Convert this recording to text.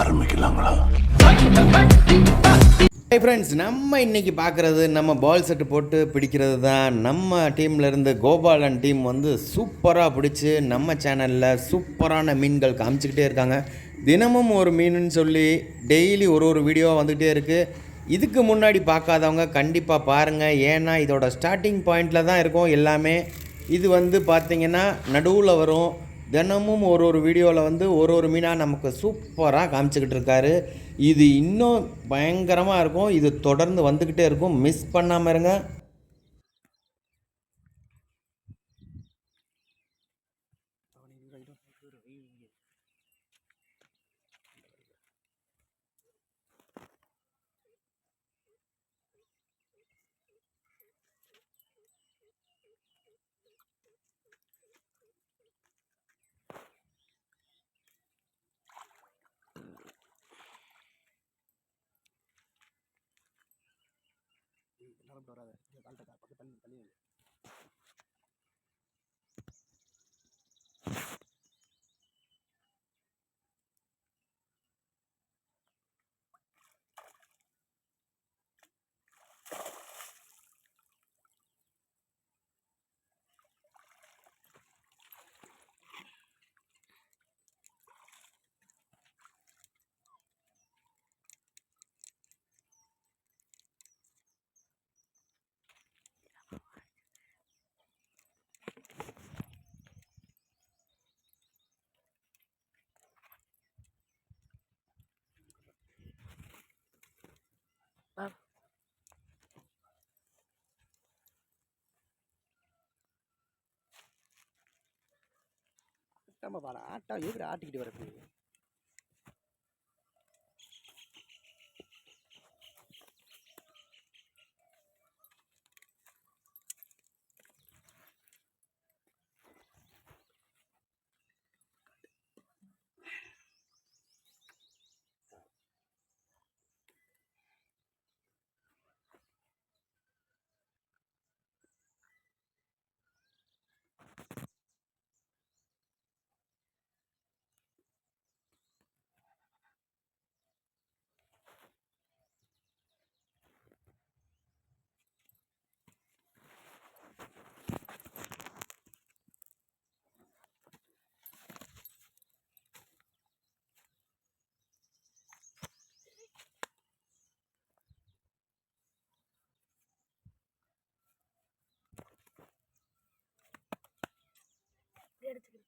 ஆரம்பிக்கலாங்களா? Hey friends நம்ம இன்றைக்கி பார்க்குறது நம்ம பால் செட்டு போட்டு பிடிக்கிறது தான். நம்ம டீம்லேருந்து கோபாலன் டீம் வந்து சூப்பராக பிடிச்சி நம்ம சேனலில் சூப்பரான மீன்கள் காமிச்சிக்கிட்டே இருக்காங்க. தினமும் ஒரு மீனுன்னு சொல்லி டெய்லி ஒரு ஒரு வீடியோ வந்துக்கிட்டே இருக்குது இதுக்கு முன்னாடி பார்க்காதவங்க கண்டிப்பாக பாருங்கள் ஏன்னா இதோட ஸ்டார்டிங் பாயிண்டில் தான் இருக்கும் எல்லாமே. இது வந்து பார்த்திங்கன்னா நடுவில் வரும். தினமும் ஒரு ஒரு வீடியோவில் வந்து ஒரு ஒரு மீனாக நமக்கு சூப்பராக காமிச்சிக்கிட்டு இருக்காரு. இது இன்னும் பயங்கரமாக இருக்கும். இது தொடர்ந்து வந்துக்கிட்டே இருக்கும். மிஸ் பண்ணாமல் இருங்க. Brother. ஆட்டாம வாடா ஆட்டா இருக்கிற ஆட்டிக்கிட்டு வரது எடுத்துக்கிறது